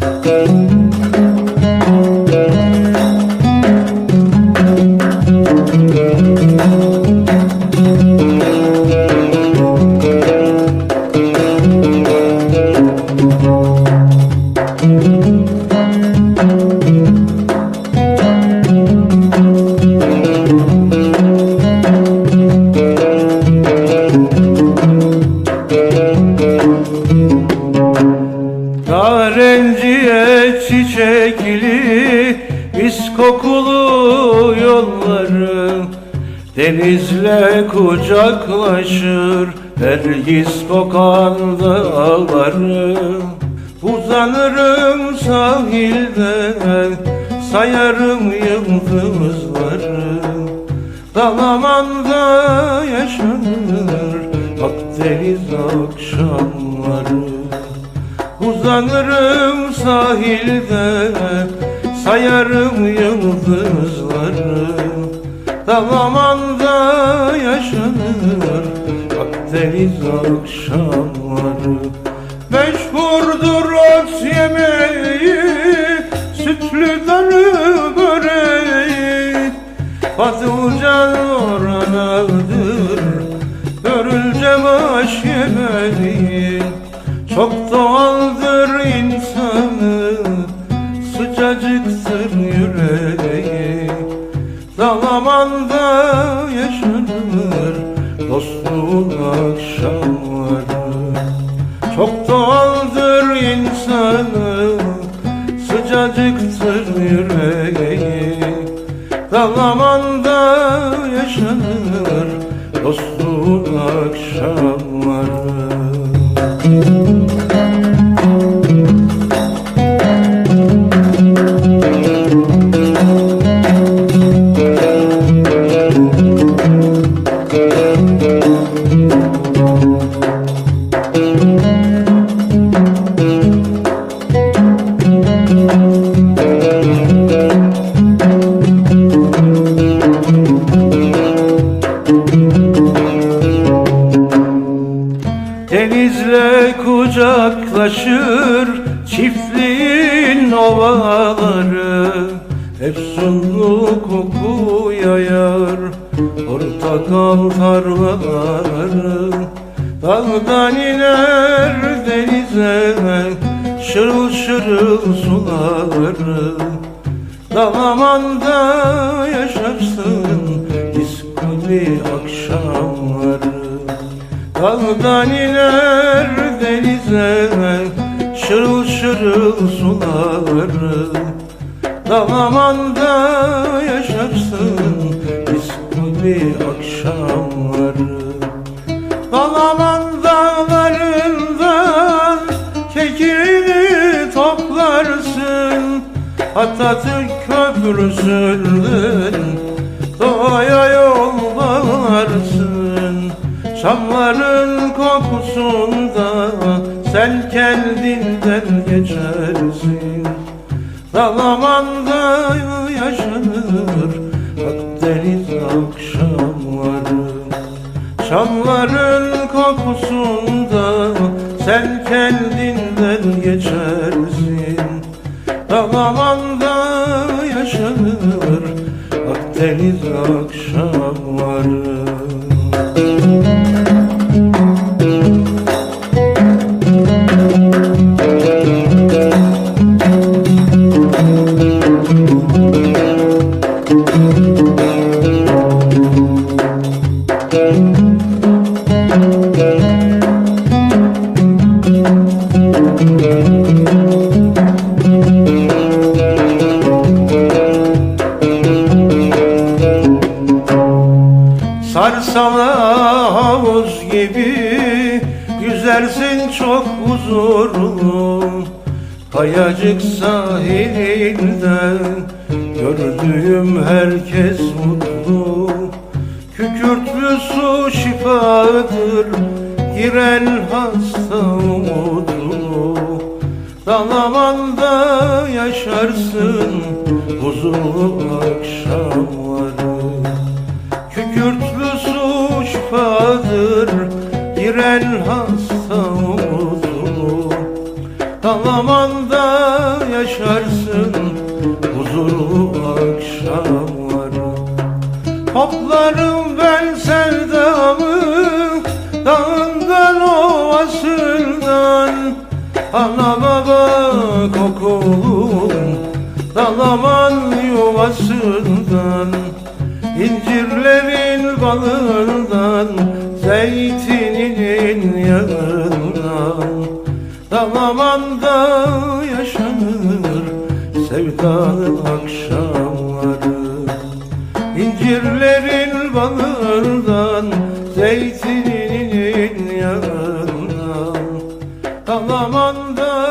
嗯 mis kokulu yolları Denizle kucaklaşır. Nergis kokan dağları Uzanırım sahilde Sayarım yıldızları. Dalaman'da yaşanır Akdeniz akşamları. Uzanırım sahilde Sayarım yıldızları. Dalaman'da yaşanır Akdeniz akşamları. Meşhurdur ot yemeği Sütlü darı böreği. Patlıcan oranadır Görülce baş yemeği. Çok doğaldır insanı Sıcacıktır yüreği Dalaman'da yaşanır Dostluğun akşamları. Çok doğaldır insanı Sıcacıktır yüreği Dalaman'da yaşanır Dostluğun Denizle kucaklaşır çiftliğin ovaları. Efsunlu koku yayar portakal tarlaları. Dağdan iner denize şırıl şırıl suları. Dalaman'da yaşarsın iskuli akşamları Dağdan iner denize şırıl şırıl suları Dalaman'da yaşarsın iskuli akşamları Dalaman dağlarından kekirini toplarsın Atatürk köprüsünden doğaya yollarsın Çamların kokusunda sen kendinden geçersin. Dalaman'da yaşanır Akdeniz akşamları. Çamların kokusunda sen kendinden geçersin. Dalaman'da yaşanır Akdeniz akşamları Sarsala havuz gibi Yüzersin çok huzurlu Kayacık sahilinden Gördüğüm herkes mutlu. Kükürtlü su şifadır Giren hasta umutlu Dalaman'da yaşarsın Huzurlu akşamları. Kükürtlü su şifadır Giren hasta umutlu Dalaman'da yaşarsın huzurlu akşamları. Toplarım ben sevdamı dağından ovasından Ana baba kokulum dalaman yuvasından İncirlerin balından Zeytininin yağından Dalamanda yaşanır sevdalı akşamları. İncirlerin balından Zeytinin Dalaman'da